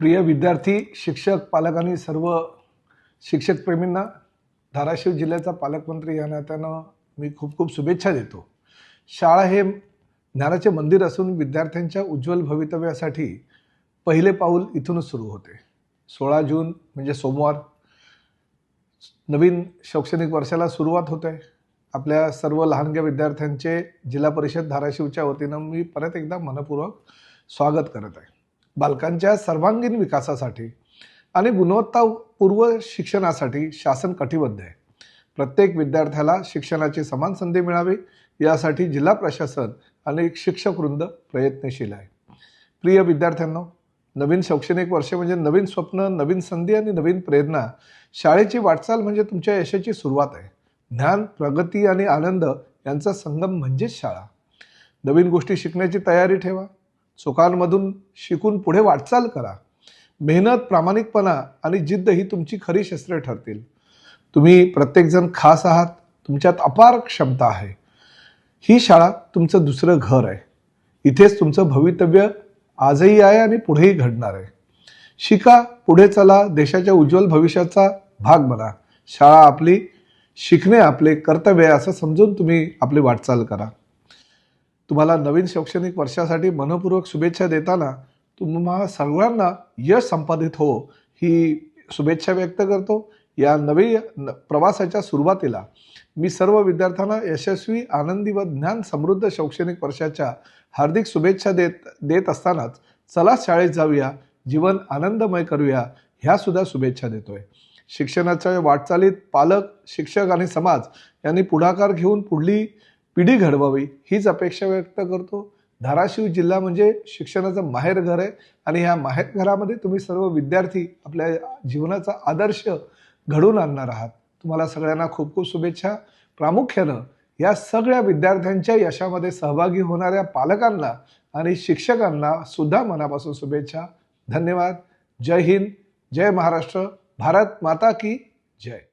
प्रिय विद्यार्थी शिक्षक पालक आणि सर्व शिक्षकप्रेमींना धाराशिव जिल्ह्याचा पालकमंत्री या नात्यानं मी खूप खूप शुभेच्छा देतो. शाळा हे ज्ञानाचे मंदिर असून विद्यार्थ्यांच्या उज्ज्वल भवितव्यासाठी पहिले पाऊल इथूनच सुरू होते. सोळा जून म्हणजे सोमवार. नवीन शैक्षणिक वर्षाला सुरुवात होते. आपल्या सर्व लहानग्या विद्यार्थ्यांचे जिल्हा परिषद धाराशिवच्या वतीनं मी परत एकदा मनपूर्वक स्वागत करत आहे. बालकांच्या सर्वांगीण विकासासाठी आणि गुणवत्तापूर्व शिक्षणासाठी शासन कटिबद्ध आहे. प्रत्येक विद्यार्थ्याला शिक्षणाची समान संधी मिळावी यासाठी जिल्हा प्रशासन आणि शिक्षक वृंद प्रयत्नशील आहे. प्रिय विद्यार्थ्यांनो नवीन शैक्षणिक वर्ष म्हणजे नवीन स्वप्न नवीन संधी आणि नवीन प्रेरणा शाळेची वाटचाल म्हणजे तुमच्या यशाची सुरुवात आहे. ज्ञान प्रगती आणि आनंद यांचा संगम म्हणजेच शाळा. नवीन गोष्टी शिकण्याची तयारी ठेवा. चुकांमधून शिकून पुढे वाटचाल करा. मेहनत प्रामाणिकपणा आणि जिद्द ही तुमची खरी शस्त्रे ठरतील. तुम्ही प्रत्येकजण खास आहात तुमच्यात अपार क्षमता आहे. ही शाळा तुमचं दुसरं घर आहे. इथेच तुमचं भवितव्य आजही आहे आणि पुढेही घडणार आहे. शिका पुढे चला देशाच्या उज्ज्वल भविष्याचा भाग बना. शाळा आपली शिकणे आपले कर्तव्य आहे असं समजून तुम्ही आपली वाटचाल करा. तुम्हाला नवीन शैक्षणिक वर्षासाठी मनपूर्वक शुभेच्छा देताना तुम्हा सर्वांना यश संपादित हो ही शुभेच्छा व्यक्त करतो. या नवीन प्रवासाच्या सुरुवातीला मी सर्व विद्यार्थ्यांना यशस्वी आनंदी व ज्ञान समृद्ध शैक्षणिक वर्षाच्या हार्दिक शुभेच्छा देत देत असतानाच चला शाळेत जाऊया जीवन आनंदमय करूया ह्या सुद्धा शुभेच्छा देतोय. शिक्षणाच्या वाटचालीत पालक शिक्षक आणि समाज यांनी पुढाकार घेऊन पुढली पिढी घडवावी हीच अपेक्षा व्यक्त करतो. धाराशिव जिल्हा म्हणजे शिक्षणाचं माहेरघर आहे आणि ह्या माहेरघरामध्ये तुम्ही सर्व विद्यार्थी आपल्या जीवनाचा आदर्श घडवून आणणार आहात. तुम्हाला सगळ्यांना खूप खूप शुभेच्छा. प्रामुख्यानं या सगळ्या विद्यार्थ्यांच्या यशामध्ये सहभागी होणाऱ्या पालकांना आणि शिक्षकांना सुद्धा मनापासून शुभेच्छा. धन्यवाद. जय हिंद. जय महाराष्ट्र. भारत माता की जय.